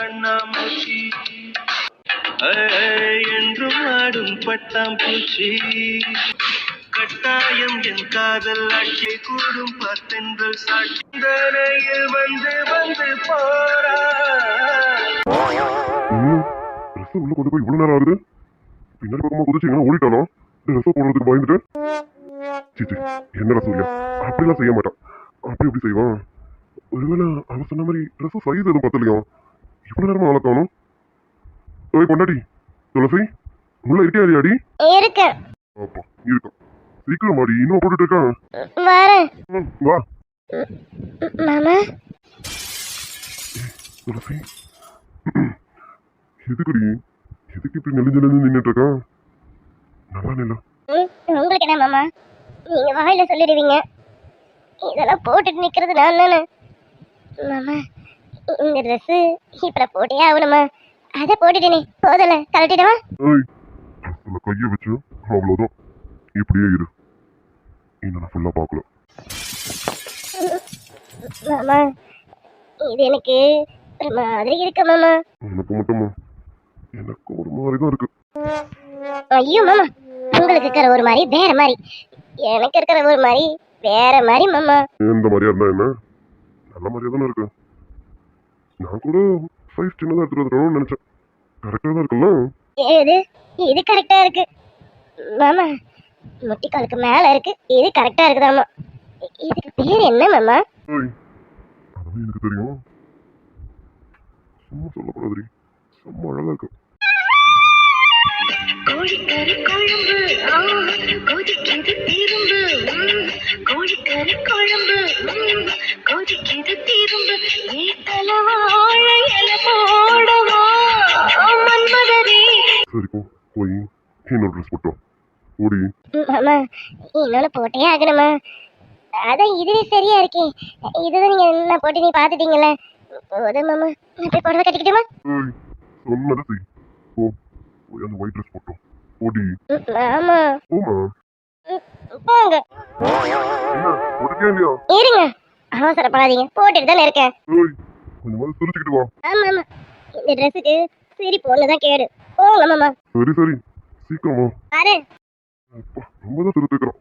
கண்ணாமூச்சி. என்றும் ஆடும் பட்டாம்பூச்சி. கட்டாயம் என் காதல் ஆட்சி கூடும் பத்தென்றல் சாட்சி தரையில் வந்து வந்து போறா. ட்ரெஸ் உள்ள கொண்டு போய் இவ்வளவு நேரம் ஆகுது? பின்னாடி பக்கமா குதிச்சு எங்கன்னா ஓடிட்டானோ ட்ரெஸ் போடுறதுக்கு பயந்துட்டு. சிச்சி என்னடா சூர்யா? அப்படிலாம் செய்ய மாட்டான் அப்படி எப்படி செய்வான். ஒருவேளை அவன் சொன்ன மாதிரி ட்ரெஸ் சைஸ் எதுவும் பத்தலையா இவ்வளவு நேரமா ஆள காணும். ஓய் கொண்டாடி துளசி உள்ள இருக்கே அடி இருக்கு. அப்பா இருக்கான் சீக்கிரம் மாடி இன்னும் போட்டுட்டு இருக்கான். வரேன். ம், வா. மாமா? துளசி எதுக்குடி? எதுக்கு இப்படி நெலிஞ்சு நெலிஞ்சு நின்றுட்டு இருக்கான் நல்லா நில்ல. ம், உங்களுக்கு என்ன மாமா? நீங்க வாயில சொல்லிடுவீங்க. இதெல்லாம் போட்டுட்டு நிக்கிறது நான் தானே. மாமா இந்த ட்ரெஸ் இப்ப போட்டே ஆகணுமா? அதை போட்டுட்டேனே போதல கழட்டிடவா? ஏய் ட்ரெஸ்ஸில் கையை வச்சு அவ்வளோதான் இப்படியே இரு. இன்னும் நான் ஃபுல்லாக பார்க்கல. மாமா இது எனக்கு ஒரு மாதிரி இருக்கு மாமா. உனக்கு மட்டுமா? எனக்கு ஒரு மாதிரி தான் இருக்கு. ஐயோ மாமா உங்களுக்கு இருக்கிற ஒரு மாதிரி வேற மாதிரி. எனக்கு இருக்கிற ஒரு மாதிரி வேற மாதிரி மாமா. எந்த மாதிரியா இருந்தா என்ன? நல்ல மாதிரியா தானே இருக்கு. நான் கூட சைஸ் சின்னதாக எடுத்துட்டு வந்துடணும்னு நினச்சேன். கரெக்டாக தான் இருக்குல்ல? இது இது கரெக்டா இருக்கு. மாமா முட்டிக்காலுக்கு மேல இருக்கு. இது கரெக்டா இருக்குதாமா இதுக்கு பேர் என்ன மாமா? எனக்கு தெரியும். சும்மா சொல்லக்கூடாதுரி சும்மா அழகா இருக்கு. கோழிக்கறி குழம்பு. ஆ, கொதிக்குது திரும்பு. கோழிக்கறி குழம்பு. கொதிக்குது திரும்பு. ஏத்தல வாழை இல போடவா? மன்மதரே சரி போ போய் இன்னொரு ட்ரெஸ் போட்டோம் ஓடி. மாமா இன்னொன்னு போட்டே ஆகணுமா? அதான் இதுவே சரியா இருக்கே. இதுதான் நீங்க என்ன போட்டு நீ பாத்துட்டீங்கல்ல போதும் மாமா நான் போய் புடவை கட்டிக்கிட்டுமா? சொன்னதை செய். அந்த ஒயிட் ட்ரெஸ் போட்டோம். ஓடி ம், மாமா போமா போங்க. என்ன உனக்கே இல்லையா? இருங்க. அவசரப்படாதீங்க போட்டுட்டு தானே இருக்கேன். ஏய் கொஞ்சமாவது சிரிச்சுக்கிட்டு வா. ஆமா ஆமா. இந்த ட்ரெஸ்ஸுக்கு சரி பொண்ணுதான் கேடு. போங்க மாமா. சரி சரி. சீக்கிரமா பாரு. அப்பா ரொம்ப தான் திருத்துக்கிறோம்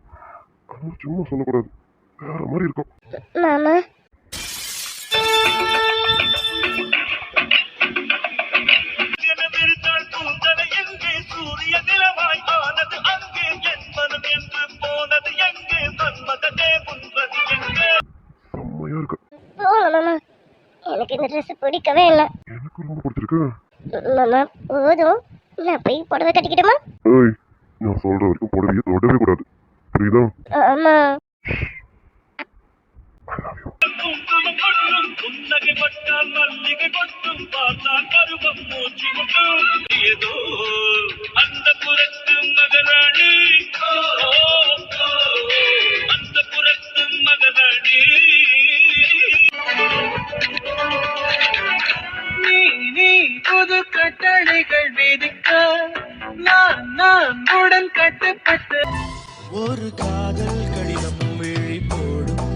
சும்மா சொல்லக்கூடாது. வேற மாதிரி இருக்கும். மாமா. நான் போய் புடவை கட்டிக்கிட்டுமா? ஏய் நான் சொல்ற வரைக்கும் புடவையை தொடவே கூடாது. புரியுதா? ஆமா. ஏதோ அந்த புறத்து மகராணி அந்த புறத்து மகராணி நீ நீ புது கட்டளைகள் விதிக்க நான் நான் உடன் கட்டுப்பட்டு. ஒரு காதல் கடிதம் விழி போடும்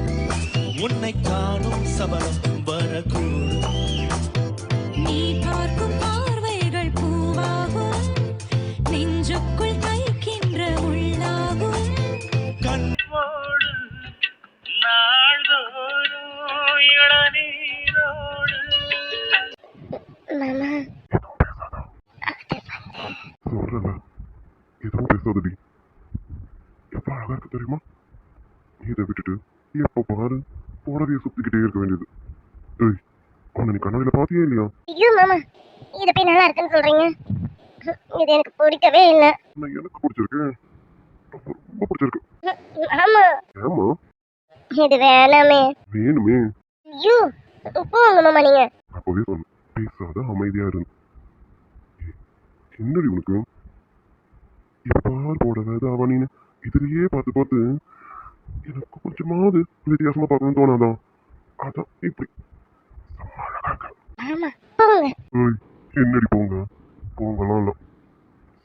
உன்னை காணும் சபலம் வரக்கூடும். இருக்குன்னு சொல்றீங்க? இது எனக்கு பிடிக்கவே இல்லை. எனக்கு பிடிச்சிருக்கு. ரொம்ப பிடிச்சிருக்கு. ஆமா. ஏமா இது வேணாமே. வேணுமே. ஐயோ போங்க மாமா நீங்க. அப்பவே சொன்னேன். பேசாத அமைதியா ஏய், என்னடி உனக்கு? எப்பார் போடவே அவனின்னு இதுலயே பார்த்து பார்த்து எனக்கு கொஞ்சமாவது வித்தியாசமா பார்க்கணும்னு தோணாதான் அதான் இப்படி. மாமா போங்க. என்னடி போங்க? போங்கலாம் இல்லை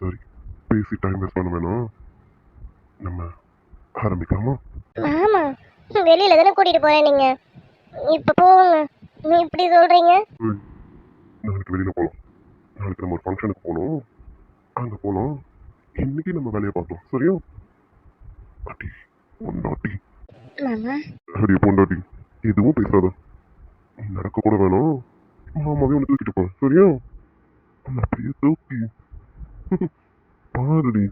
சரி பேசி டைம் வேஸ்ட் பண்ண வேணாம். நம்ம ஆரம்பிக்கலாமா? மாமா வெளியில தானே கூட்டிட்டு போறேன் நீங்க. இப்ப போங்க. நீ இப்படி சொல்றீங்க? நாளைக்கு வெளியில போகலாம் நாளைக்கு நம்ம ஒரு ஃபங்க்ஷனுக்கு போகணும். அங்க போகலாம் இன்னைக்கு நம்ம வேலையை பார்க்கலாம். சரியா? அடி பொண்டாட்டி. அடி பொண்டாட்டி. எதுவும் பேசாத. நடக்க கூட வேணாம். மாமாவே உன்னை தூக்கிட்டு போ. சரியா? உன்னை அப்படியே தூக்கி பாருடி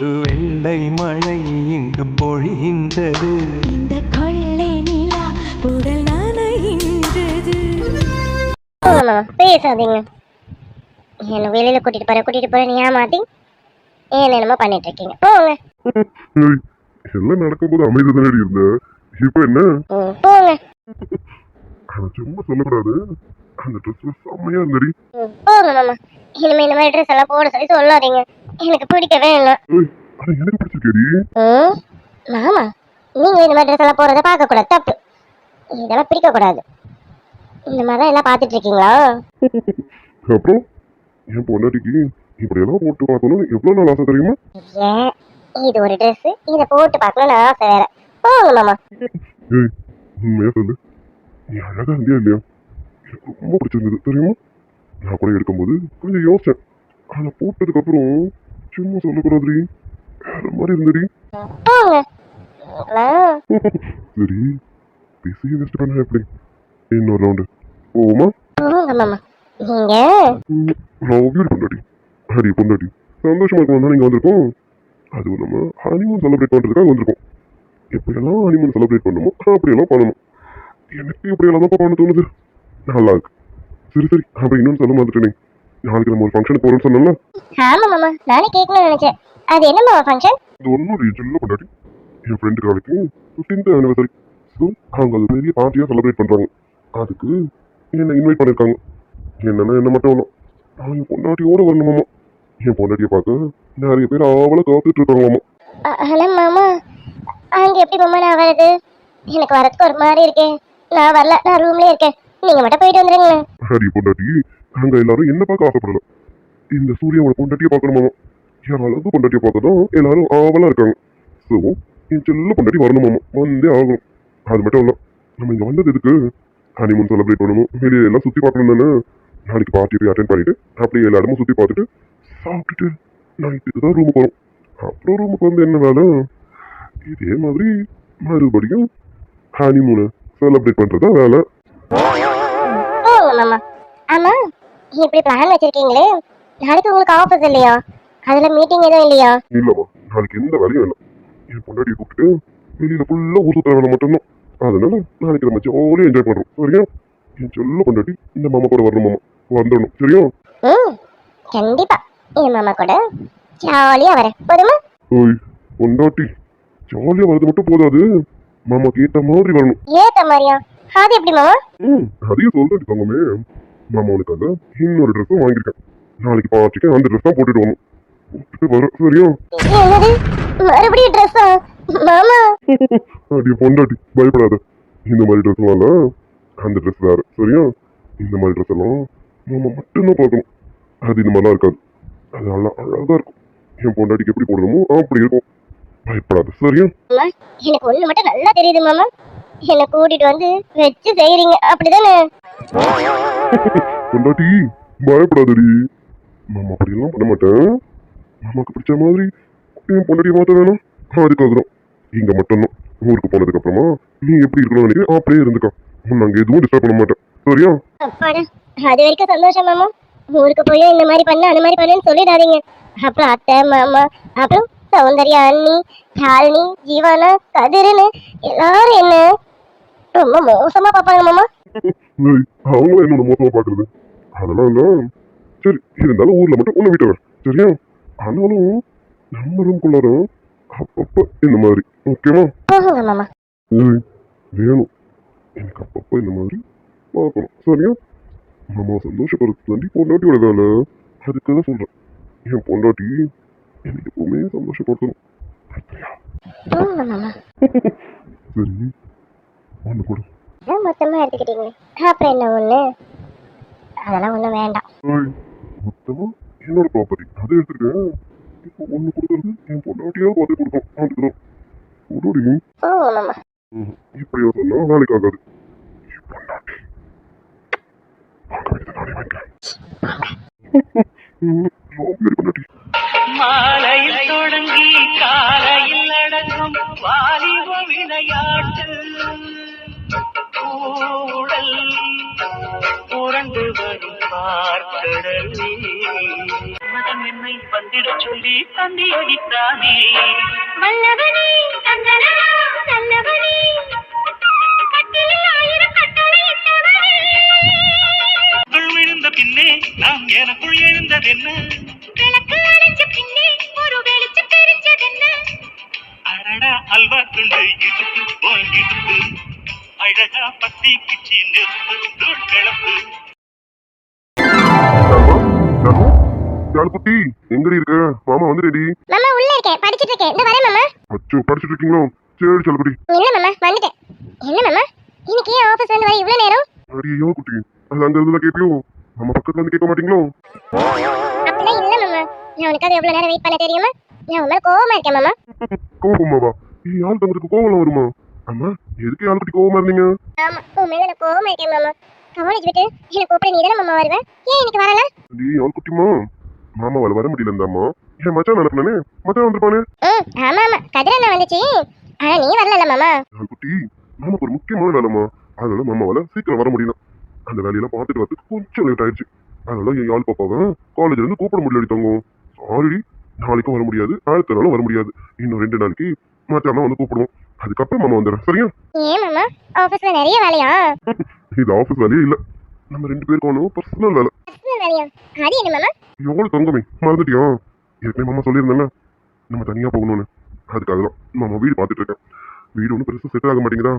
ஒரு வெள்ளை மழை இங்கு பொழிகின்றது. இந்த கொள்ளை நிலா உடல் நனைகின்றது. பேசாதீங்க. என்ன வெளியில கூட்டிட்டு போற கூட்டிட்டு போற நீ ஏமாத்தி ஏன் என்னமோ பண்ணிட்டு இருக்கீங்க. போங்க. எல்லாம் நடக்கும்போது அமைதி தானே இருந்த? இப்ப என்ன? போங்க. அதை சும்மா சொல்லக்கூடாது. அந்த ட்ரெஸ் செம்மையா இருந்தடி போங்க மாமா. இனிமே இந்த மாதிரி ட்ரெஸ் எல்லாம் போட சொல்லி சொல்லாதீங்க. எனக்கு பிடிக்கவே இல்லை. எனக்கு பிடிச்சிருக்கேடி ம் மாமா நீங்க இந்த மாதிரி ட்ரெஸ் எல்லாம் போறதை பார்க்க கூடாது தப்பு. இதெல்லாம் பிடிக்க கூடாது இந்த மாதிரி தான் எல்லாம் பார்த்துட்டு இருக்கீங்களா அப்புறம் என் பொண்டாட்டிக்கு இப்படியெல்லாம் போட்டு பார்க்கணும் எவ்வளவு நாள் ஆசை தெரியுமா? ஏன் இது ஒரு ட்ரெஸ் இதை போட்டு பார்க்கணும்னு ஆசை வேற. போங்க மாமா. ஏய் சொல்லு. நீ அழகா இருந்தியா இல்லையா? எனக்கு ரொம்ப பிடிச்சிருந்தது தெரியுமா? நான் கூட எடுக்கும்போது கொஞ்சம் யோசிச்சேன். அதை போட்டதுக்கு அப்புறம் சும்மா சொல்லக்கூடாதுடி. வேற மாதிரி இருந்தடி. சரி பிஸியை வேஸ்ட் பண்ண எப்படி? இன்னொரு ரவுண்டு நீங்க? லவ் யூ பொண்டாட்டி. ஹரி பொண்டாட்டி. சந்தோஷமா இருக்கும் தான் நீங்க வந்திருக்கோம். அதுவும் நம்ம ஹனிமூன் செலிப்ரேட் பண்றதுக்காக வந்திருக்கோம். எப்படியெல்லாம் ஹனிமூன் செலிப்ரேட் பண்ணுமோ அப்படியெல்லாம் பண்ணணும். எனக்கு இப்படியெல்லாம் தான் பண்ண தோணுது. நல்லா இருக்கு. சரி சரி. அப்படி இன்னொன்று சொல்ல மாட்டேனே நாளைக்கு நம்ம ஒரு ஃபங்க்ஷனுக்கு போறோம்னு சொன்னோம்ல? ஆமா மாமா நானே கேட்கணும்னு நினைச்சேன். அது என்ன மாமா ஃபங்க்ஷன் இது ஒன்றும் ஒரு சொல்ல என் ஃப்ரெண்டு காலைக்கு ஃபிஃப்டீன்த் ஆனிவர்சரி ஸோ அவங்க அது பெரிய பார்ட்டியாக செலிப்ரேட் பண்ணுறாங்க அதுக்கு என்னை இன்வைட் பண்ணியிருக்காங்க என்னன்னா என்ன மட்டும் இல்லை நான் என் பொண்டாட்டியோட வரணுமாமா. என் பொண்டாட்டியை பார்க்க நிறைய பேர் ஆவலை காத்துட்டு இருக்காங்களாமா. ஆனா மாமா. அங்க எப்படி மாமா நான் வரது எனக்கு வரதுக்கு ஒரு மாதிரி இருக்கே. நான் வரல நான் ரூம்லயே இருக்கேன். நீங்க மட்டும் போயிட்டு வந்துருங்களேன். ஹரி பொண்டாட்டி நாங்க எல்லாரும் என்ன பார்க்க ஆசைப்படல. இந்த சூர்யாவோட பொண்டாட்டியை பார்க்கணுமாமா என் அழகு பொண்டாட்டியை பார்க்கதான் எல்லாரும் ஆவலா இருக்காங்க. ஸோ என் செல்ல பொண்டாட்டி வரணுமாமா? வந்தே ஆகணும். அது மட்டும் இல்லை நம்ம இங்க வந்தது எதுக்கு? ஹனிமூன் செலிப்ரேட் பண்ணணும். வெளியே எல்லாம் சுத்தி பார்க்கணும் தானே? நாளைக்கு பார்ட்டி போய் அட்டன் பண்ணிட்டு அப்படியே எல்லா இடமும் சுத்தி பார்த்துட்டு சாப்பிட்டுட்டு நைட்டுக்கு தான் ரூமுக்கு வரும். அப்புறம் ரூமுக்கு வந்து என்ன வேலை? இதே மாதிரி மறுபடியும் ஹனிமூனை செலிப்ரேட் தான் வேலை. ஆமாம் இப்படி பிளான் வச்சிருக்கீங்களே? நாளைக்கு உங்களுக்கு ஆஃபீஸ் இல்லையா? அதுல மீட்டிங் எதுவும் இல்லையா? இல்லம்மா நாளைக்கு எந்த வேலையும் இல்லை. என் பொண்டாட்டியை கூப்பிட்டு வெளியில ஃபுல்லா ஊர் சுத்த வேலை மட்டும்தான். அதனால நாளைக்கு நம்ம ஜாலியாக என்ஜாய் பண்றோம். சரியா? என் சொல்ல பொண்டாட்டி இந்த மாமா கூட வரணும் மாமா வந்துடணும். சரியா? ம் கண்டிப்பா. என் மாமா கூட ஜாலியா வரேன். போதுமா? ஓய் பொண்டாட்டி ஜாலியா வரது மட்டும் போதாது. மாமாக்கு ஏத்த மாதிரி வரணும். ஏத்த மாதிரியா? அது எப்படி மாமா? ம் அதையும் சொல்றேன் தங்கமே மாமா உனக்காக இன்னொரு ட்ரெஸ்ஸும் வாங்கியிருக்கேன். நாளைக்கு பார்ட்டிக்கு அந்த ட்ரெஸ் தான் போட்டுட்டு வரணும். வர சரியா? மறுபடியும் ட்ரெஸ்ஸா மாமா. அடி பொண்டாட்டி பயப்படாத. இந்த மாதிரி ட்ரெஸ் வரல அந்த ட்ரெஸ் வேற சரியா? இந்த மாதிரி ட்ரெஸ் எல்லாம் நம்ம மட்டும்தான் பார்க்கணும். அது இந்த மாதிரிலாம் இருக்காது. அது நல்லா அழகா இருக்கும். என் பொண்டாட்டிக்கு எப்படி போடணுமோ அப்படி இருக்கும். பயப்படாத சரியா? எனக்கு ஒண்ணு மட்டும் நல்லா தெரியுது மாமா. என்னை கூட்டிட்டு வந்து வச்சு செய்றீங்க. அப்படிதானே? பொண்டாட்டி பயப்படாதடி. மாமா அப்படியெல்லாம் பண்ண மாட்டேன். மாமாக்கு பிடிச்ச மாதிரி என் பொண்டாட்டியை மாற்ற வேணும். அதுக்காக தான் இங்க மட்டும்தான் ஊருக்கு போனதுக்கு அப்புறமா நீ எப்படி இருக்கணும்னு நினைக்கிறேன் அப்படியே இருந்துக்கா. அங்க எதுவும் டிஸ்டர்ப் பண்ண மாட்டேன் சரியா? அது வரைக்கும் சந்தோஷம் மாமா. ஊருக்கு போய் இந்த மாதிரி பண்ண அந்த மாதிரி பண்ணுன்னு சொல்லிடாதீங்க. அப்புறம் அத்தை மாமா அப்புறம் சௌந்தர்யா அண்ணி யாழினி ஜீவானா கதிருன்னு எல்லாரும் என்ன ரொம்ப மோசமா பாப்பாங்க மாமா. ஏய், அவங்கள என்ன மோசமா பாக்குறது அதெல்லாம் இல்ல. சரி இருந்தாலும் ஊர்ல மட்டும் உன்னை விட்டு வர சரியா? ஆனாலும் நம்ம ரூம்குள்ளார அப்பப்ப இந்த மாதிரி. ஓகேவா வேணும். எனக்கு அப்பப்ப இந்த மாதிரி பார்க்கணும். சரியா? நம்ம சந்தோஷப்படுறது தாண்டி பொண்டாட்டியோட வேலை. அதுக்கு தான் சொல்றேன். என் பொண்டாட்டி எனக்கு எப்பவுமே சந்தோஷப்படுத்தணும். சரியா? சரி. ஒன்று கூட அதான் மொத்தமா எடுத்துக்கிட்டீங்களே அப்புறம் என்ன ஒண்ணு? அதெல்லாம் ஒண்ணும் வேண்டாம். ஏய், மொத்தமா என்னோட ப்ராப்பர்ட்டி அதை எடுத்துருக்கேன் இப்போ ஒன்று கொடுக்கறது என் பொண்டாட்டியாக பார்த்து கொடுக்கும் அதுக்குதான் இப்படியா சொன்னா வேலைக்கு ஆகாது. பொண்டாட்டி. மாலையில் தொடங்கி காலையில் அடங்கும் வாலிப விளையாட்டு. கூடல் புரண்டு வரும் பார்க்கடல் மதம் என்னை வந்திடச் சொல்லி தந்தி அடித்தானே? வல்லவனே தந்தனா நல்லவனே. பின்னே நாம் எனக்குள் எழுந்ததென்ன? விளக்கு பின்னே ஒரு தெரிஞ்சதென்ன? அடடா அல்வா துண்டு இடுப்பு. அழகா பத்தி தூள் கிளப்பு குட்டி எங்கடி இருக்க மாமா வந்து ரெடி மாமா உள்ள இருக்கேன். படிச்சிட்டு இருக்கேன். இந்த வரேன் மாமா. அச்சோ படிச்சுட்டு இருக்கீங்களோ? சரி செல்லக்குட்டி இல்ல மாமா? வந்துட்டேன். என்ன மாமா? இன்னைக்கு ஏன் ஆபீஸ் வந்து வர இவ்வளவு நேரம்? அடியோ குட்டி. அது அங்க இருந்து கேட்பியோ நம்ம பக்கத்துல வந்து கேட்க மாட்டீங்களோ? அப்படிலாம் இல்ல மாமா. நான் உனக்காக எவ்வளவு நேரம் வெயிட் பண்ண தெரியுமா? நான் மேல கோவமா இருக்கேன் மாமா. கோபமாவா ஏய் யாழ் தங்களுக்கு கோவம் வருமா? அம்மா எதுக்கு யாழ் குட்டி கோவமா இருந்தீங்க? ஆமா உன் மேல நான் கோவமா இருக்கேன் மாமா. காலேஜ் விட்டு என்ன கூப்பிட நீ தானே மாமா வருவேன் ஏன் இன்னைக்கு வரல? நீ யாழ் குட்டிமா. மாமாவால வர முடியல இருந்தாமா என் மச்சான் அனுப்புனே மச்சான் வந்திருப்பானே? ம் ஆமா ஆமா. கதிரண்ணா வந்துச்சு. ஆனா நீ வரல மாமா. யாழ் குட்டி மாமாக்கு ஒரு முக்கியமான வேலைமா அதனால மாமாவால சீக்கிரம் வர முடியல அந்த வேலையெல்லாம் பார்த்துட்டு வரதுக்கு கொஞ்சம் லேட் ஆயிடுச்சு. அதனால என் யாழ் பாப்பாவை காலேஜ்ல இருந்து கூப்பிட முடியல தங்கம். ஆல்ரெடி நாளைக்கும் வர முடியாது. அடுத்த நாளும் வர முடியாது. இன்னும் ரெண்டு நாளைக்கு மச்சான் வந்து கூப்பிடுவோம். அதுக்கப்புறம் மாமா வந்துடுறேன் சரியா? ஏன் மாமா? ஆபீஸ்ல நிறைய வேலையா? இது ஆஃபீஸ் வேலையே இல்ல. நம்ம ரெண்டு பேருக்கும் ஒன்றும் பர்சனல் வேலை. பர்சனல் வேலையா? அது என்ன மாமா? எவ்வளவு தங்கமே மறந்துட்டியா? ஏற்கனவே மாமா சொல்லியிருந்தேன்ல நம்ம தனியா போகணும்னு. அதுக்காக தான் மாமா வீடு பார்த்துட்டு இருக்கேன். வீடு ஒன்றும் பெருசாக செட் ஆக மாட்டேங்குதா?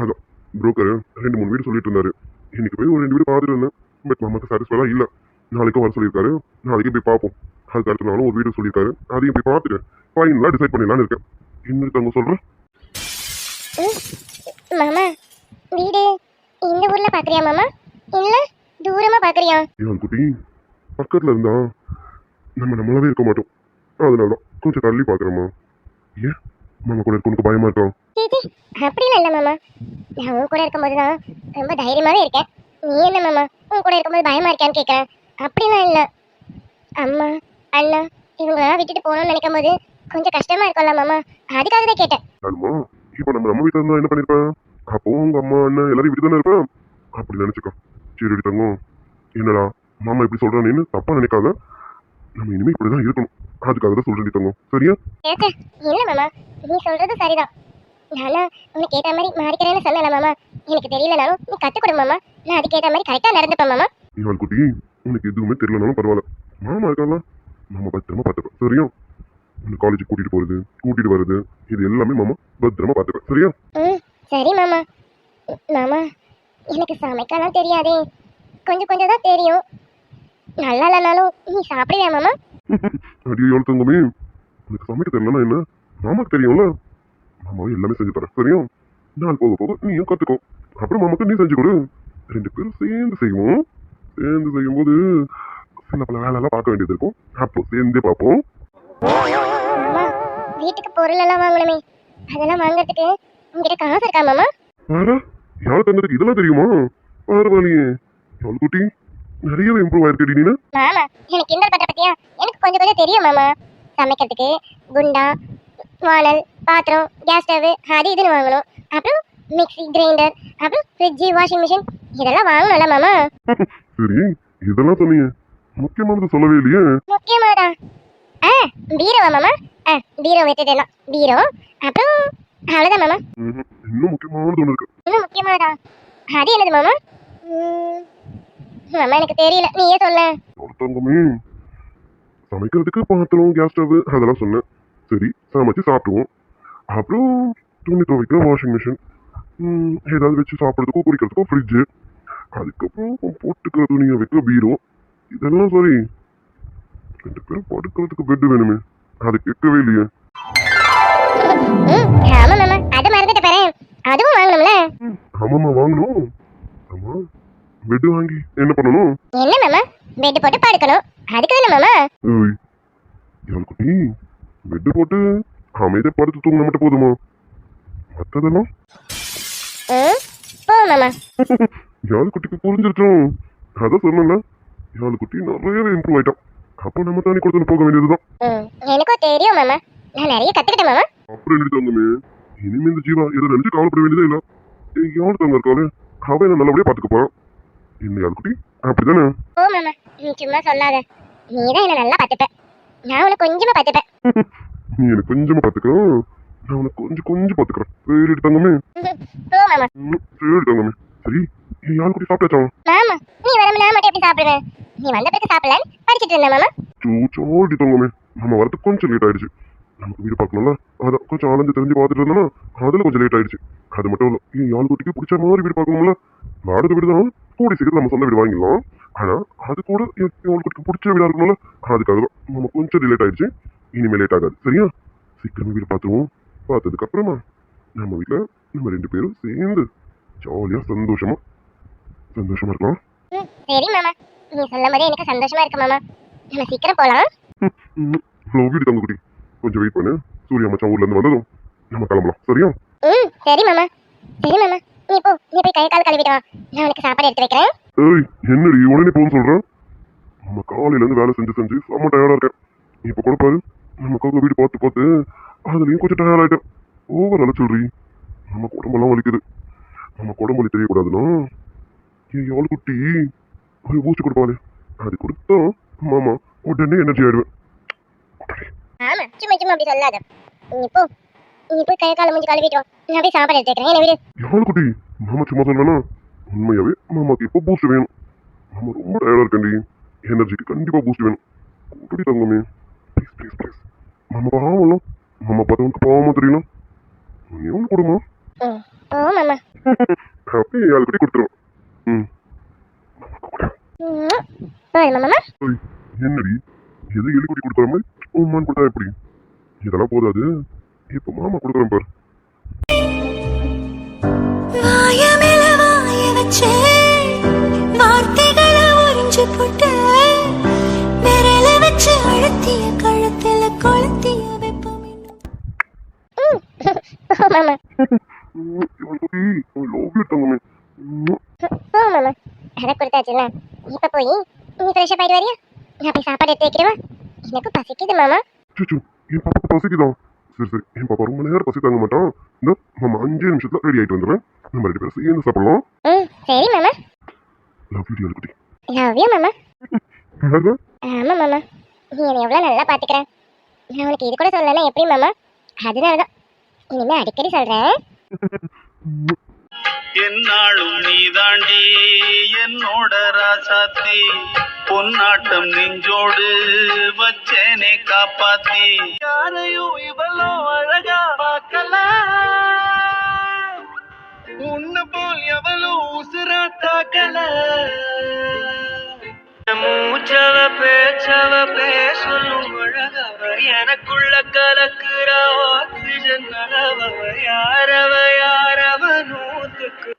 அதான் புரோக்கர் ரெண்டு மூணு வீடு சொல்லிட்டு இருந்தாரு. இன்னைக்கு போய் ஒரு ரெண்டு வீடு பார்த்துட்டு இருந்தேன். பட் மாமாக்கு சாட்டிஸ்ஃபைடா இல்லை. நாளைக்கும் வர சொல்லியிருக்காரு. நாளைக்கு போய் பார்ப்போம். அதுக்கு அடுத்த நாளும் ஒரு வீடு சொல்லியிருக்காரு. அதையும் போய் பார்த்துட்டு ஃபைனலாக டிசைட் பண்ணிடலாம்னு இருக்கேன். இன்னொரு தங்க சொல்கிறேன் மாமா வீடு இந்த ஊர்ல பாக்குறியா மாமா? இல்ல தூரமா பாக்குறியா? ஏன் குட்டி? பக்கத்தில் இருந்தா நம்ம நம்மளாவே இருக்க மாட்டோம். அதனால தான் கொஞ்சம் தள்ளி பார்க்குறேம்மா ஏன்? மாமா கூட இருக்க பயமா இருக்கா? சீச்சி, அப்படிலாம் இல்ல மாமா. நான் உன் கூட இருக்கும்போது தான் ரொம்ப தைரியமாவே இருக்கேன். நீ என்ன மாமா? உன் கூட இருக்கும்போது பயமா இருக்கான்னு கேட்கறேன் அப்படிலாம் இல்ல. அம்மா அண்ணா இவங்களெல்லாம் விட்டுட்டு போகணும்னு நினைக்கும் போது கொஞ்சம் கஷ்டமா இருக்கும்ல மாமா. அதுக்காக தான் கேட்டேன் இப்போ நம்ம நம்ம வீட்டில் இருந்தா என்ன பண்ணிருப்பேன் அப்போ உங்க அம்மா அண்ணன் எல்லாரும் வீட்டு தானே இருப்பேன் அப்படி நினைச்சுக்கோ. சரி தங்கம். என்னடா மாமா இப்படி சொல்றானேன்னு தப்பா நினைக்காத. நம்ம இனிமே இப்படிதான் இருக்கணும். அதுக்காக தான் சொல்றேன் தங்கம். சரியா? இல்ல மாமா. நீ சொல்றது சரிதான். நானா உனக்கு ஏத்த மாதிரி மாறிக்கிறேன்னு சொன்னல மாமா. எனக்கு தெரியலனாலும் நீ கத்துக் கொடு மாமா. நான் அதுக்கு ஏத்த மாதிரி கரெக்டா நடந்துப்பேன் மாமா. இவள் குட்டி உனக்கு எதுவுமே தெரியலனாலும் பரவாயில்ல. மாமா இருக்கால மாமா பத்திரமா பார்த்துப்பேன் சரியா? உன்னை காலேஜ் கூட்டிட்டு போறது கூட்டிட்டு வர்றது இது எல்லாமே மாமா பத்திரமா பார்த்துப்பேன் சரியா? ம் சரி மாமா. மாமா எனக்கு சமைக்கலாம் தெரியாதே. கொஞ்சம் கொஞ்சம் தான் தெரியும். நல்லா இல்லைனாலும் நீ சாப்பிடுவியா மாமா? அடியே தங்கமே. உனக்கு சமைக்க தெரியலனா என்ன? மாமாக்கு தெரியும்ல. மாமாவே எல்லாமே செஞ்சு தரேன். சரியா? நாள் போக போக நீயும் கத்துக்கோ. அப்புறம் மாமாக்கு நீ செஞ்சு கொடு. ரெண்டு பேரும் சேர்ந்து செய்வோம். சேர்ந்து செய்யும்போது சில பல வேலையெல்லாம் பார்க்க வேண்டியது இருக்கும். அப்போ சேர்ந்தே பார்ப்போம். வீட்டுக்கு பொருள் எல்லாம் வாங்கணுமே. அதெல்லாம் வாங்குறதுக்கு உங்ககிட்ட காசு இருக்கா மாமா? யார் தங்கத்துக்கு இதெல்லாம் தெரியுமா? பரவாயில்லையே. எவ்வளோ குட்டி நிறையவே இம்ப்ரூவ் ஆயிருக்கடி நீனு. மாமா எனக்கு கிண்டல் பண்ற பத்தியா? எனக்கு கொஞ்சம் கொஞ்சம் தெரியும் மாமா. சமைக்கிறதுக்கு குண்டா வானல் பாத்திரம் கேஸ் ஸ்டவ் அது இதுன்னு வாங்கணும். அப்புறம் மிக்ஸி கிரைண்டர் அப்புறம் ஃப்ரிட்ஜு வாஷிங் மிஷின் இதெல்லாம் வாங்கணும்ல மாமா. சரி இதெல்லாம் சொன்னீங்க முக்கியமானது சொல்லவே இல்லையே. முக்கியமானதா? ஆ பீரவா மாமா? ஆ பீரோ வைத்துட்டேன் பீரோ. அப்புறம் அவ்வளோதான் மாமா. இன்னும் முக்கியமானது ஒன்று இருக்கு. இன்னும் முக்கியமானதா? அது என்னது மாமா? மாமா எனக்கு தெரியல. நீயே சொல்ல ஒருத்தவங்கமே சமைக்கிறதுக்கு பாத்திரம் கேஸ் ஸ்டவ் அதெல்லாம் சொன்னேன் சரி சமைச்சு சாப்பிடுவோம். அப்புறம் துணி துவைக்க வாஷிங் மிஷின் ஏதாவது வச்சு சாப்பிட்றதுக்கோ குடிக்கிறதுக்கோ ஃப்ரிட்ஜு அதுக்கப்புறம் போட்டுக்கிற துணியை வைக்க பீரோ. இதெல்லாம் சரி ரெண்டு பேரும் படுக்கிறதுக்கு பெட் வேணுமே. அது கேட்கவே இல்லையே. ஆமா மாமா அது மறந்துட்டு பாரு. அதுவும் வாங்கணும்ல? ஆமாம்மா வாங்கணும். ஆமா பெட் வாங்கி என்ன பண்ணணும்? என்ன மாமா? பெட் போட்டு படுக்கணும். அதுக்கு தானே மாமா? ஏய் யாழ் குட்டி? பெட்டு அமைதியாக படுத்து தூங்கினா மட்டும் போதுமா? மற்றதெல்லாம் ம் போ மாமா. யாழ் குட்டிக்கு புரிஞ்சிருச்சோம் அதான் சொன்னல யாழ் குட்டி? நிறையவே இம்ப்ரூவ் ஆயிட்டான். அப்போ நம்ம தண்ணி கொடுத்து போக வேண்டியதுதான். எனக்கும் தெரியும் மாமா. நான் நிறைய கத்துக்கிட்டேன் மாமா. அப்புறம் என்ன தங்கமே? இனிமே இந்த ஜீவா எதை நினைச்சு கவலைப்பட வேண்டியதே இல்ல. யாழ் தங்க இருக்காளே? அவன் என்ன நல்லபடியா பாத்துக்க போறான் என்ன யாழ் குட்டி? அப்படிதானே? ஓ மாமா. நீ சும்மா சொல்லாத. நீ தான் என்ன நல்லா பார்த்துப்ப நான் உனக்கு கொஞ்சமா பார்த்துப்பேன் நீ எனக்கு கொஞ்சமா பாத்துக்க. நான் உனக்கு கொஞ்சம் கொஞ்சம் பாத்துக்கிறேன். சரி தங்கமே. சரி தங்கமே. சரி ஏய், யாழ் குட்டி சாப்பிட்டாச்சா மாமா நீ வராம நான் மட்டும் எப்படி சாப்பிடுவேன் நீ வந்த பிறகு சாப்பிடலான்னு படிச்சிட்டு இருந்தேன் மாமா. சோடி தங்கமே. நம்ம வரதுக்கு கொஞ்சம் லேட் ஆயிடுச்சு. நமக்கு வீடு பார்க்கணும்ல? அதான் கொஞ்சம் அலைஞ்சு தெரிஞ்சு பார்த்துட்டு இருந்தோம்னா அதுல கொஞ்சம் லேட் ஆயிடுச்சு. அது மட்டும் இல்ல ஏன் யாழ் குட்டிக்கு பிடிச்ச மாதிரி வீடு பார்க்கணும்ல? வாடகை வீடு தான்? கூடி சீக்கிரம் நம்ம சொந்த வீடு வாங்கிடலாம். ஆனா அது கூட யாழ் குட்டிக்கு பிடிச்ச வீடா இருக்கணும்ல? அதுக்காக தான் நம்ம கொஞ்சம் லேட் ஆயிடுச்சு. இனிமே லேட் ஆகாது சரியா? சீக்கிரமா வீடு பார்த்துருவோம். பார்த்ததுக்கு அப்புறமா நம்ம வீட்டுல நம்ம ரெண்டு பேரும் சேர்ந்து ஜாலியா சந்தோஷமா? சந்தோஷமா இருக்கலாம் சரி மாமா. நீ சொல்லும் போதே எனக்கு சந்தோஷமா இருக்கு மாமா. நம்ம சீக்கிரம் போலாம். இவ்வளோ வீடு தங்க குட்டி கொஞ்சம் வெயிட் பண்ணு. சூர்யா மச்சான் ஊர்ல இருந்து வந்ததும் நம்ம கிளம்பலாம். சரியா? ம் சரி மாமா. சரி மாமா. நீ போ. நீ போய் கை கால் கழுவிட்டு வா. நான் உனக்கு சாப்பாடு எடுத்து வைக்கிறேன். ஏய் என்னடி? உடனே போன்னு சொல்றேன் நம்ம காலையில இருந்து வேலை செஞ்சு செஞ்சு செம்ம டயர்டா இருக்கேன். இப்ப கூட பாரு. நமக்காக வீடு பார்த்து பார்த்து அதுலயும் கொஞ்சம் டயர்ட் ஆயிட்டேன். ஓவர் அலைச்சல்றி நம்ம உடம்பெல்லாம் வலிக்குது. நம்ம உடம்பு வலி தெரியக்கூடாதுன்னா? என் யாழ் குட்டி ஒரு ஊசி கொடுப்பாளே அது கொடுத்தா மாமா உடனே எனர்ஜி ஆயிடுவேன் ஆமா சும்மா சும்மா அப்படி சொல்லாத. நீ போ. நீ போய் கை கால் மூஞ்சி கழுவிட்டு வா. நான் போய் சாப்பாடு எடுத்து வைக்கிறேன். என்ன விடு. யாழ் குட்டி மாமா சும்மா சொல்லனா உண்மையாவே மாமாக்கு இப்போ பூஸ்ட் வேணும். மாமா ரொம்ப டயர்டா இருக்கேன்டி. எனர்ஜிக்கு கண்டிப்பா பூஸ்ட் வேணும். குட்டி தங்கமே. ப்ளீஸ் ப்ளீஸ் ப்ளீஸ் மாமா பாவம்ல மாமா பார்த்தா உனக்கு பாவமா தெரியணும் நீ ஒன்று கொடுமா? ம். போ மாமா அப்படியே யாழ் குட்டி கொடுத்துருவோம் ம். ம். போதுமா மாமா? ஏய், என்னடி? எது எலி குட்டி கொடுக்குற மாதிரி உம்மான்னு கொடுத்தா எப்படி? இதெல்லாம் போதாது. இப்போ மாமா கொடுக்குறேன் பாரு. வார்த்தைகளை உறிஞ்சு போட்ட விரல வச்சு அழுத்திய கழுத்துல கொளுத்திய வெப்பம். இன்னும் போ மாமா ம், கொடுத்தாச்சுல இப்போ போய் நீ ஃப்ரெஷ்ஷப் ஆயிட்டு வரியா நான் போய் சாப்பாடு எடுத்து வைக்கிறவா எனக்கு பசிக்குது மாமா சுச்சு என் பாப்பாக்கு பசிக்குதான் சரி சரி என் பாப்பா ரொம்ப நேரம் பசி தாங்க மாட்டான் இந்த நம்ம அஞ்சே நிமிஷத்துல ரெடி ஆயிட்டு வந்துடுறேன் நம்ம ரெண்டு பேரும் சேர்ந்து சாப்பிடலாம் ம் சரி மாமா லவ் யூ டியர் குட்டி லவ் யூ மாமா அழகா? ஆமா மாமா நீ என்னை எவ்வளோ நல்லா பார்த்துக்கிறேன் நான் உனக்கு இது கூட சொல்லலைன்னா எப்படி மாமா அதனால தான் இனிமே அடிக்கடி சொல்கிறேன் என்னாலும் நீதாண்டி என்னோட ராசாத்தி. பொன்னாட்டம் நெஞ்சோடு வச்சேனே காப்பாத்தி. யாரையும் இவளோ அழகா பார்க்கல. உன்ன போல் எவளோ உசுரா தாக்கல. மூச்சவ பேச்சவ பேசலும் அழகவ எனக்குள்ள கலக்குற ஆக்சிஜன் அளவவ யாரவ யாரவ நூத்துக்கு.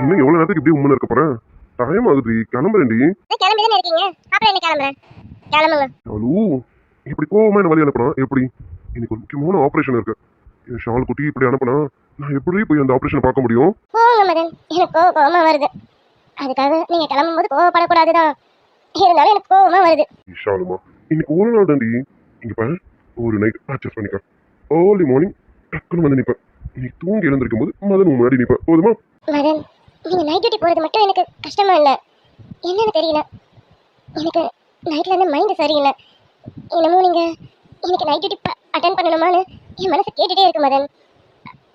இன்னும் எவ்வளவு நேரத்துக்கு இப்படி உண்மை இருக்க போறேன் டைம் ஆகுது கிளம்புறேன்டி. கிளம்பி தானே இருக்கீங்க? அப்புறம் என்ன கிளம்புறேன் கிளம்புங்க. ஷாலு இப்படி கோவமா என்ன வழி அனுப்புறான் எப்படி? இன்னைக்கு ஒரு முக்கியமான ஆபரேஷன் இருக்கு. என் ஷால் குட்டி இப்படி அனுப்புனா நான் எப்படி போய் அந்த ஆபரேஷன் பார்க்க முடியும்? எனக்கு கோவமா வருது. அதுக்காக நீங்க கிளம்பும்போது கோவப்படக்கூடாதுதான் இருந்தாலும் எனக்கு கோவமா வருது. ஷாலுமா இன்னைக்கு ஒரு நாள் தாண்டி. இங்க பாரு ஒரு நைட் அட்ஜஸ்ட் பண்ணிக்க. ஏர்லி மார்னிங் டக்குன்னு வந்து நிப்பேன். நீ தூங்கி எழுந்திருக்கும் போது மதன் முன்னாடி நிப்பேன். போதுமா? மதன் நீங்க நைட் டியூட்டி போறது மட்டும் எனக்கு கஷ்டமா இல்ல. என்னன்னு தெரியல. எனக்கு நைட்ல இருந்து மைண்ட் சரியில்லை. என்னமோ நீங்க இன்னைக்கு நைட் டியூட்டி அட்டன் பண்ணணுமான்னு என் மனசு கேட்டுட்டே இருக்கு மதன்.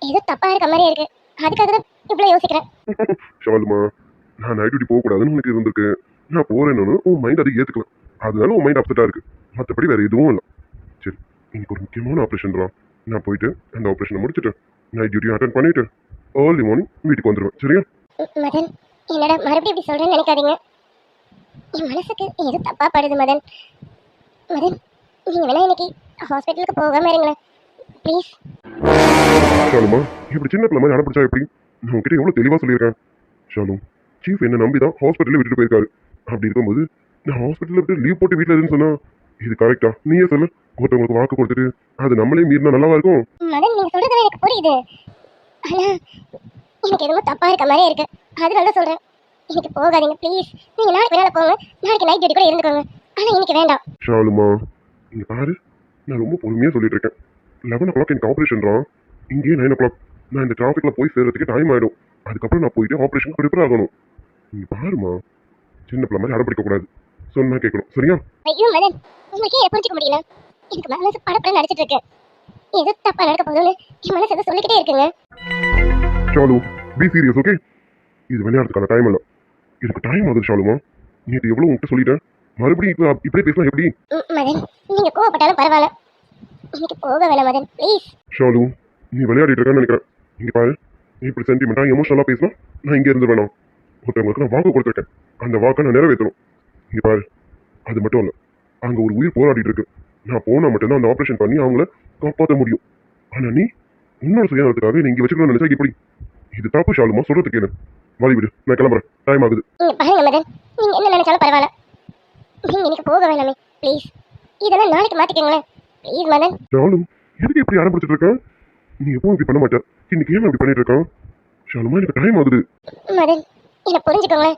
ஏதோ தப்பா இருக்க மாதிரியே இருக்கு. அதுக்காக தான் இவ்வளோ யோசிக்கிறேன். ஷாலுமா நான் நைட் டியூட்டி போகக்கூடாதுன்னு உனக்கு இருந்திருக்கு. நான் போறேன்னு உன் மைண்ட் அதை ஏத்துக்கலாம் அதனால உன் மைண்ட் அப்செட்டா இருக்கு. மற்றபடி வேற எதுவும் இல்லை. சரி இன்னைக்கு ஒரு முக்கியமான ஆப்ரேஷன் தான் நான் போயிட்டு அந்த ஆப்ரேஷனை முடிச்சுட்டு நைட் டியூட்டி அட்டன் பண்ணிட்டு ஏர்லி மார்னிங் வீட்டுக்கு வந்துடுவேன் சரியா? மதன் என்னடா மறுபடியும் இப்படி சொல்றேன்னு நினைக்காதீங்க. என் மனசுக்கு ஏதோ தப்பா படுது மதன்? மதன் நீங்க வேணா இன்னைக்கு ஹாஸ்பிட்டலுக்கு போகாம இருங்களேன். ப்ளீஸ் ஷாலுமா இப்படி சின்ன பிள்ளை மாதிரி அனுப்பிச்சா எப்படி? நான் உங்ககிட்ட எவ்வளோ தெளிவாக சொல்லியிருக்கேன். ஷாலு சீஃப் என்ன நம்பி தான் ஹாஸ்பிட்டலில் விட்டுட்டு போயிருக்காரு. அப்படி இருக்கும்போது நான் ஹாஸ்பிட்டலில் விட்டு லீவ் போட்டு வீட்டில் இருன்னு சொன்னா இது கரெக்டா நீயே சொல்லு. ஒருத்தவங்களுக்கு வாக்கு கொடுத்துட்டு அது நம்மளே மீறினா நல்லாவா இருக்கும்? மதன் நீங்க சொல்றது எனக்கு புரியுது. ஆனா எனக்கு எதுவும் தப்பா இருக்க மாதிரியே இருக்கு. அதனால தான் சொல்றேன். இன்னைக்கு போகாதீங்க ப்ளீஸ் நீங்க நாளைக்கு வேணாலும் போங்க. நாளைக்கு நைட் டியூட்டி கூட இருந்துக்கோங்க. ஆனா இன்னைக்கு வேண்டாம். ஷாலுமா இங்க பாரு. நான் ரொம்ப பொறுமையாக சொல்லிட்டு இருக்கேன். லெவன் ஓ கிளாக் எனக்கு ஆப்ரேஷன்றான் இங்கேயே நைன் ஓ கிளாக் நான் இந்த டிராஃபிக்கில் போய் சேர்றதுக்கு டைம் ஆகிடும் அதுக்கப்புறம் நான் போயிட்டு ஆப்ரேஷன் ப்ரிப்பேர் ஆகணும். நீங்க பாருமா சின்ன பிள்ளை மாதிரி அடப்பிடிக்க கூடாது. சொன்னா கேட்கணும். சரியா? ஐயோ மதன் உங்களுக்கே புரிஞ்சுக்க முடியல. எனக்கு மனசு படப்பட நடிச்சிட்டு இருக்கு. ஏதோ தப்பா நடக்க போதும்னு என் மனசு ஏதோ சொல்லிக்கிட்டே இருக்குங்க. ஷாலு பி சீரியஸ் ஓகே இது விளையாடுறதுக்கான டைம் இல்லை. எனக்கு டைம் ஆகுது ஷாலுமா. நேற்று எவ்வளோ உங்ககிட்ட சொல்லிட்டேன்? மறுபடியும் இப்போ இப்படியே பேசினா எப்படி? மதன் நீங்க கோவப்பட்டாலும் பரவாயில்ல. இன்னைக்கு போக வேணாம் மதன் ப்ளீஸ் ஷாலு நீ விளையாடிட்டு இருக்கேன்னு நினைக்கிறேன். இங்க பாரு. நீ இப்படி சென்டிமெண்ட்டாக எமோஷனலாக பேசினா நான் இங்கே இருந்து வேணாம் ஒருத்தவங்களுக்கு நான் வாக்கு கொடுத்துருக்கேன். அந்த வாக்கை நான் நிறைவேற்றணும். இங்க பாரு. அது மட்டும் இல்லை. அங்கே ஒரு உயிர் போராடிட்டு இருக்கு. நான் போனால் மட்டும்தான் அந்த ஆப்ரேஷன் பண்ணி அவங்கள காப்பாற்ற முடியும். ஆனால் நீ உன்னோட சுயநலத்துக்காக நீ இங்கே வச்சுக்கணும்னு நினைச்சா எப்படி? இது தப்பு ஷாலுமா. சொல்றது கேளு வழி விடு. நான் கிளம்புறேன். டைம் ஆகுது. நீங்க பாருங்க மதன் நீங்க என்ன நினைச்சாலும் பரவாயில்ல. நீங்க இன்னைக்கு போக வேணாமே. ப்ளீஸ் இதெல்லாம் நாளைக்கு மாத்திக்கோங்களேன். ப்ளீஸ் மதன் ஷாலு எதுக்கு இப்படி ஆரம்பிச்சிட்டு இருக்க? நீ எப்பவும் இப்படி பண்ண மாட்டேன் இன்னைக்கு ஏன் அப்படி பண்ணிட்டு இருக்கான்? ஷாலுமா எனக்கு டைம் ஆகுது. மதன் என்ன புரிஞ்சுக்கோங்களேன்.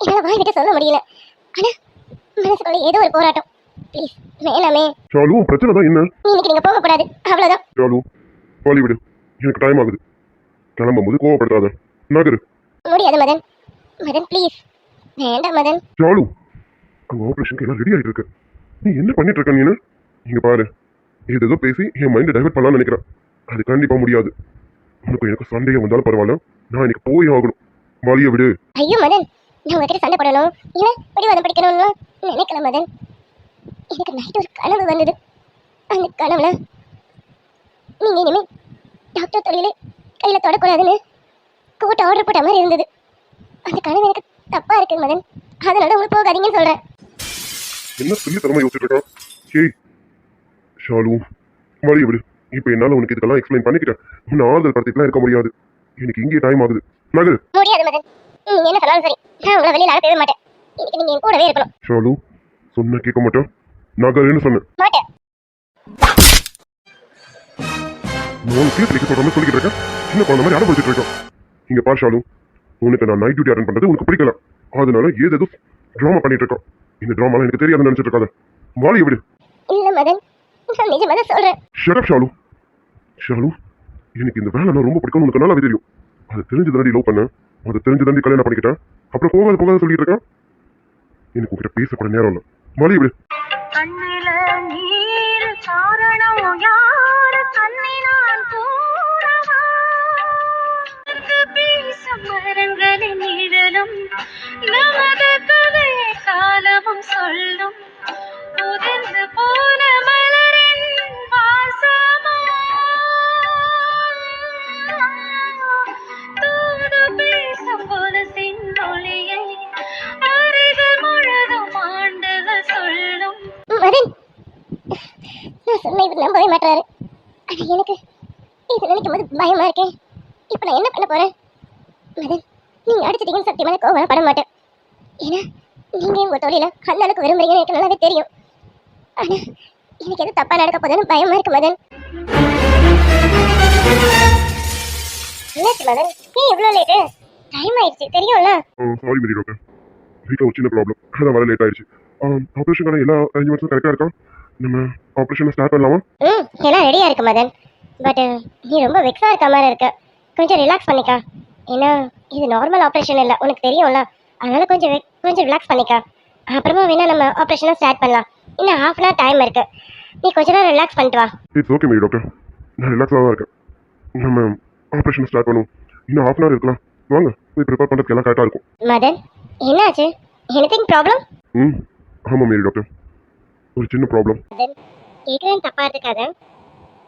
என்னால வாய் விட்டு சொல்ல முடியல. ஆனா மனசுக்குள்ள ஏதோ ஒரு போராட்டம். ப்ளீஸ் வேணாமே. உன் பிரச்சனை தான் என்ன? நீ இன்னைக்கு நீங்க போக கூடாது அவ்வளவுதான். ஷாலு வழி விடு. எனக்கு டைம் ஆகுது. கிளம்பும்போது கோவப்படுத்தாத. நகரு. முடியாது மதன். மதன் ப்ளீஸ் வேண்டாம் மதன். ஷாலு அங்க ஆபரேஷனுக்கு எல்லாம் ரெடி ஆயிட்டு இருக்கு நீ என்ன பண்ணிட்டு இருக்க நீனு? இங்க பாரு. ஏதேதோ பேசி என் மைண்ட் டைவர்ட் பண்ணலாம்னு நினைக்கிறேன். அது கண்டிப்பா முடியாது. உனக்கு எனக்கு சண்டையே வந்தாலும் பரவாயில்ல. நான் இன்னைக்கு போய் ஆகணும். வழிய விடு. ஐயோ மதன் நான் உங்ககிட்ட சண்டை போடணும். இல்ல பிடிவாதம் பிடிக்கணும்லாம் நினைக்கல மதன். எனக்கு நைட் ஒரு கனவு வந்தது. அந்த கனவுல நீங்க இனிமே டாக்டர் தொழிலே கையில தொடக்கூடாதுன்னு கோர்ட் ஆர்டர் போட்ட மாதிரி இருந்தது. அந்த கனவு எனக்கு தப்பா இருக்கு மதன். அதனால உங்களுக்கு போகாதீங்கன்னு சொல்றேன். என்ன சொல்லி தரமா யோசிச்சுட்டு இருக்கான் ஏய் ஷாலு வழிய விடு. இப்போ என்னால உனக்கு இதுக்கெல்லாம் எக்ஸ்பிளைன் பண்ணிக்கிட்டேன். உன்னை ஆறுதல் படுத்திட்டுலாம் இருக்க முடியாது. எனக்கு இங்கே டைம் ஆகுது. நகரு முடியாது மதன் நீங்க என்ன சொன்னாலும் சரி. நான் உங்களை வெளியில அனுப்பவே மாட்டேன். இன்னைக்கு நீங்க என் கூடவே இருக்கணும். ஷாலு சொன்ன கேட்க மாட்டேன். நகருன்னு சொன்னேன். மாட்டேன். நான் கேஸ் வைக்க சொல்ற மாதிரி சொல்லிக்கிட்டு இருக்கேன். சின்ன குழந்தை மாதிரி அடம்பிடிச்சிட்டு இருக்கேன். இங்க பார் ஷாலு உனக்கு நான் நைட் டியூட்டி அட்டன் பண்றது உனக்கு பிடிக்கல. அதனால ஏதேதோ ட்ராமா பண்ணிட்டு இருக்கோம். இந்த ட்ராமாலாம் எனக்கு தெரியாதுன்னு நினைச்சிட்டு இருக்காத. வாலிய விடு. இல்ல மதன் நான் நிஜமா தான் சொல்றேன் ஷரப் ஷாலு. ஷாலு எனக்கு இந்த வேலை நான் ரொம்ப பிடிக்கும் உனக்கு நல்லாவே தெரியும். அது தெரிஞ்சு தாண்டி லவ் பண்ணேன் அது தெரிஞ்சு தாண்டி கல்யாணம் பண்ணிக்கிட்டேன். அப்புறம் போகாத போகாத சொல்லிட்டு இருக்கேன் எனக்கு உங்ககிட்ட பேசக்கூட நேரம் இல்லை. வாலிய விடு. நமது கதையை காலமும் சொல்லும். உதிர்ந்து போன மதன் நான் சொன்ன இவர் நம்பவே மாட்டாரு ஆனா எனக்கு இதை நினைக்கும் போது பயமா இருக்கேன் இப்போ நான் என்ன பண்ண போறேன்? மதன் நீங்கள் அடிச்சிட்டீங்கன்னு சத்தியமான கோவம் பட மாட்டேன். ஏன்னா நீங்கள் உங்கள் தொழில அந்த அளவுக்கு விரும்புறீங்கன்னு எனக்கு நல்லாவே தெரியும். ஆனால் எனக்கு எதுவும் தப்பாக நடக்க போதுன்னு பயமா இருக்கு மதன். என்னாச்சு மதன்? ஏன் இவ்வளோ லேட்டு டைம் ஆயிடுச்சு. தெரியும்ல? சாரி மிரி டாக்டர் வீட்டில் ஒரு சின்ன ப்ராப்ளம் அதான் வர லேட் ஆயிடுச்சு. ஆப்ரேஷனுக்கான எல்லா அரேஞ்ச்மெண்ட்ஸும் கரெக்டாக இருக்கா? நம்ம ஆப்ரேஷனை ஸ்டார்ட் பண்ணலாமா? ம் எல்லாம் ரெடியாக இருக்கு மதன். பட் நீ ரொம்ப வெக்ஸாக இருக்க மாதிரி இருக்க. கொஞ்சம் ரிலாக்ஸ் பண்ணிக்கா. ஏன்னா இது நார்மல் ஆப்ரேஷன் இல்லை. உனக்கு தெரியும்ல. அதனால கொஞ்சம் கொஞ்சம் ரிலாக்ஸ் பண்ணிக்கா. அப்புறமா வேணா நம்ம ஆப்ரேஷனை ஸ்டார்ட் பண்ணலாம். இன்னும் ஹாஃப் அன் ஹவர் டைம் இருக்கு. நீ கொஞ்ச நேரம் ரிலாக்ஸ் பண்ணிட்டு வா. இட்ஸ் ஓகே மேரி டாக்டர் நான் ரிலாக்ஸாக தான் இருக்கேன். நம்ம ஆப்ரேஷன் ஸ்டார்ட் பண்ணுவோம். இன்னும் ஹாஃப் அன் ஹவர் இருக்கலாம். வாங்க போய் ப்ரிப்பேர் பண்ணுறதுக்கு எல்லாம் கரெக்டாக இருக்கும். மதன் என்னாச்சு? எனிதிங் ப்ராப்ளம் ம். ஆமாம் மேரி டாக்டர். ஒரு சின்ன ப்ராப்ளம் கேட்குறேன் தப்பா எடுத்துக்காத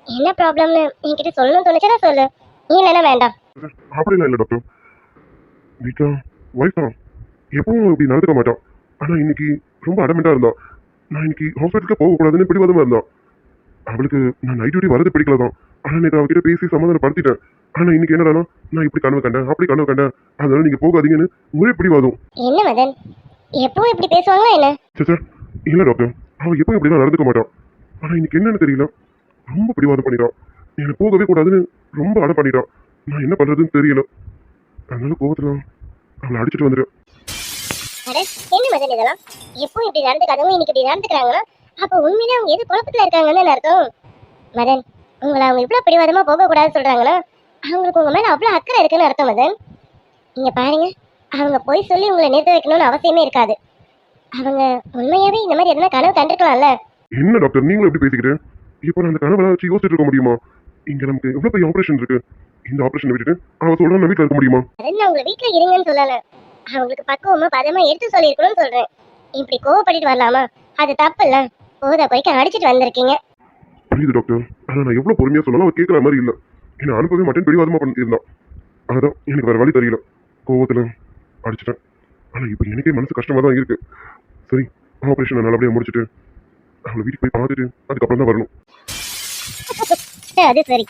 என்ன ப்ராப்ளம்னு என்கிட்ட சொல்லணும்னு தோணுச்சுன்னா சொல்லு. இல்லைன்னா வேண்டாம். அப்படிலாம் இல்லை டாக்டர். வீட்டில் ஒய்ஃப் தான் எப்பவும் இப்படி நடந்துக்க மாட்டான் ஆனால் இன்னைக்கு ரொம்ப அடமெண்ட்டாக இருந்தான் நான் இன்னைக்கு ஹாஸ்பிட்டலுக்கு போகக்கூடாதுன்னு பிடிவாதமாக இருந்தான் அவளுக்கு நான் நைட் டியூட்டி வரது பிடிக்கல தான். ஆனால் நேற்று அவகிட்ட பேசி சமாதானப்படுத்திட்டேன். ஆனால் இன்னைக்கு என்னடானா நான் இப்படி கனவு கண்டேன் அப்படி கனவு கண்டேன். அதனால நீங்கள் போகாதீங்கன்னு ஒரே பிடிவாதம். என்ன மதன்? எப்பவும் இப்படி பேசுவாங்களா என்ன? சார் இல்லை டாக்டர். அவன் எப்பவும் இப்படி தான் நடந்துக்க மாட்டான். ஆனால் இன்னைக்கு என்னன்னு தெரியல. ரொம்ப பிடிவாதம் பண்ணிட்டான். என்னை போகவே கூடாதுன்னு ரொம்ப அடம் பண்ணிட்டான். நான் என்ன பண்ணுறதுன்னு தெரியல. அதனால கோவத்தில் அவளை அடிச்சிட்டு வந்துடுறேன் அட என்ன மதன் இதெல்லாம்? எப்பவும் இப்படி நடந்துக்காதவங்க இன்னைக்கு இப்படி நடந்துக்கிறாங்கன்னா அப்போ உண்மையிலே அவங்க எது குழப்பத்துல இருக்காங்கன்னு அர்த்தம்? மதன் உங்களை அவங்க இவ்வளவு பிடிவாதமா போக கூடாதுன்னு சொல்றாங்கன்னா அவங்களுக்கு உங்க மேல அவ்வளவு அக்கறை இருக்குன்னு அர்த்தம் மதன். இங்க பாருங்க. அவங்க போய் சொல்லி உங்களை நிறுத்த வைக்கணும்னு அவசியமே இருக்காது. அவங்க உண்மையாவே இந்த மாதிரி எதனா கனவு கண்டிருக்கலாம்ல? என்ன டாக்டர்? நீங்களும் எப்படி பேசிக்கிட்டு? இப்போ நான் அந்த கனவை வச்சு யோசிச்சுட்டு இருக்க முடியுமா? இங்க நமக்கு எவ்வளவு பெரிய ஆபரேஷன் இருக்கு? இந்த ஆபரேஷனை விட்டுட்டு அவ சொல்ற நான் வீட்டில் இருக்க முடியுமா? நான் உங்களை வீட்டுல இருங்கன்னு சொல்லல. அவங்களுக்கு பக்குவமா பதமா எடுத்து சொல்லியிருக்கணும்னு சொல்றேன். இப்படி கோவப்பட்டுட்டு வரலாமா? அது தப்பு இல்ல போத போய்க்கு அடிச்சிட்டு வந்திருக்கீங்க. புரியுது டாக்டர். ஆனா நான் எவ்வளவு பொறுமையா சொன்னாலும் அவ கேட்கற மாதிரி இல்ல. என்ன அனுப்பவே மாட்டேன் பிடிவாதமா பண்ணியிருந்தான் அதான் எனக்கு வேற வழி தெரியல. கோவத்துல. அடிச்சிட்டேன். ஆனால் இப்போ எனக்கே மனசு கஷ்டமாக தான் இருக்கு. சரி ஆபரேஷனை நல்லபடியாக முடிச்சிட்டு அவளை வீட்டுக்கு போய் பார்த்துட்டு அதுக்கப்புறம் தான் வரணும். அது சரி.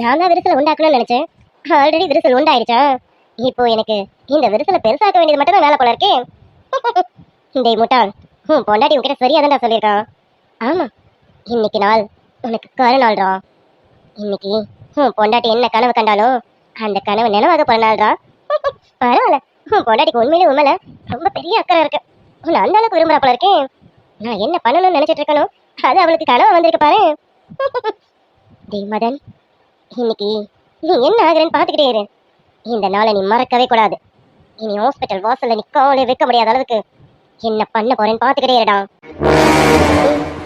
நான் தான் விரிசல் உண்டாக்கணும்னு நினைச்சேன். ஆல்ரெடி விரிசல் உண்டாயிருச்சா? இப்போ எனக்கு இந்த விரிசலை பெருசாக்க வேண்டியது மட்டும் தான் வேலை போல இருக்கேன் டேய் முட்டாள். ம் பொண்டாட்டி உன்கிட்ட சரியாக தான் சொல்லியிருக்கான். ஆமாம் இன்னைக்கு நாள். உனக்கு கருநாள்டா இன்னைக்கு ம் பொண்டாட்டி என்ன கனவு கண்டாலோ அந்த கனவு நினைவாக போற நாள்டா. பரவாயில்ல. ம் பொண்டாட்டிக்கு உண்மையிலே உண்மையில ரொம்ப பெரிய அக்கறை இருக்கு. உன்னை அந்த அளவுக்கு விரும்புறாப்புல போல இருக்கேன் நான் என்ன பண்ணணும்னு நினைச்சிட்டு இருக்கனோ அது அவளுக்கு கனவு வந்திருக்கு பாரு. டேய் மதன் இன்னைக்கு நீ என்ன ஆகுறேன்னு பார்த்துக்கிட்டே இரு. இந்த நாளை நீ மறக்கவே கூடாது. இனி ஹாஸ்பிட்டல் வாசல்ல நீ காலே வைக்க முடியாத அளவுக்கு என்ன பண்ண போறேன்னு பார்த்துக்கிட்டே இருடா.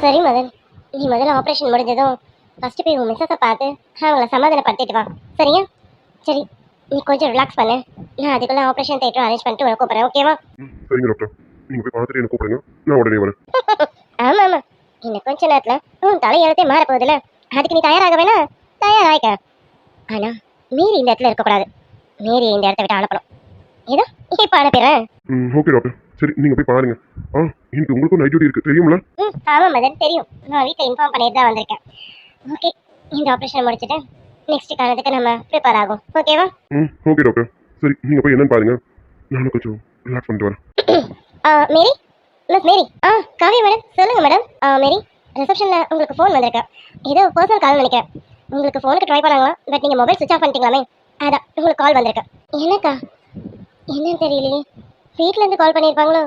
சரி மதன். நீ முதல்ல ஆப்ரேஷன் முடிஞ்சதும் ஃபர்ஸ்ட் போய் உன் மிஸ்ஸஸை பார்த்து அவங்கள சமாதானப்படுத்திட்டு வா. சரியா? சரி. நீ கொஞ்சம் ரிலாக்ஸ் பண்ணு. நான் அதுக்குள்ள ஆப்ரேஷன் தேட்டர் அரேஞ்ச் பண்ணிட்டு உனக்கு கூப்பிட்றேன் ஓகேவா சரிங்க டாக்டர் நீங்க போய் பார்த்துட்டு எனக்கு கூப்பிடுங்க. நான் உடனே வரேன். ஆமா ஆமா. இன்னும் கொஞ்ச நேரத்துல உன் தலையெழுத்தே மாற போகுதுல அதுக்கு நீ தயாராக வேணா? தயாராக ஆனா மீறி இந்த இடத்துல இருக்கக்கூடாது. மீறி இந்த இடத்த விட்டு அனுப்பணும். ஏதோ இப்ப அனுப்பிடுறேன். ஓகே டாக்டர் சரி நீங்க போய் பாருங்க. ஆ இன்னைக்கு உங்களுக்கும் நைட் டியூட்டி இருக்கு. தெரியுமில? ம் ஆமா மதன் தெரியும். நான் வீட்டில் இன்ஃபார்ம் பண்ணிட்டு தான் வந்திருக்கேன். ஓகே இந்த ஆப்ரேஷன் முடிச்சுட்டு நெக்ஸ்ட் காலத்துக்கு நம்ம ப்ரிப்பேர் ஆகும். ஓகேவா ம் ஓகே டாக்டர் சரி நீங்க போய் என்னன்னு பாருங்க. நானும் கொஞ்சம் ரிலாக்ஸ் பண்ணிட்டு வரேன். ஆ மேரி? மிஸ் மேரி? ஆ காவியா மேடம் சொல்லுங்க மேடம் ஆ மேரி ரிசப்ஷனில் உங்களுக்கு ஃபோன் வந்திருக்கு. ஏதோ பர்சனல் கால் நினைக்கிறேன். உங்களுக்கு ஃபோனுக்கு ட்ரை பண்ணாங்களா? பட் நீங்கள் மொபைல் சுவிச் ஆஃப் பண்ணிட்டீங்களாமே அதான் உங்களுக்கு கால் வந்திருக்கு. எனக்கா என்னன்னு தெரியலையே. வீட்டிலேருந்து கால் பண்ணியிருப்பாங்களோ?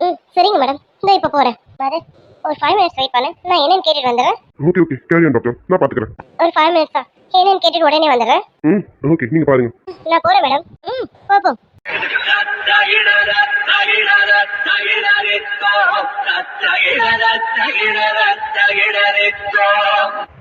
ம் சரிங்க மேடம் இந்த இப்போ போகிறேன் மேடம் ஒரு ஃபைவ் மினிட்ஸ் வெயிட் பண்ணு. நான் என்னன்னு கேட்டுட்டு வந்துடுறேன். ஓகே ஓகே கேரி டாக்டர் நான் பார்த்துக்கிறேன் ஒரு ஃபைவ் மினிட்ஸ் தான் என்னன்னு கேட்டுட்டு உடனே வந்துடுறேன். ம் ஓகே நீங்க பாருங்க. நான் போகிறேன் மேடம். ம் போப்போம்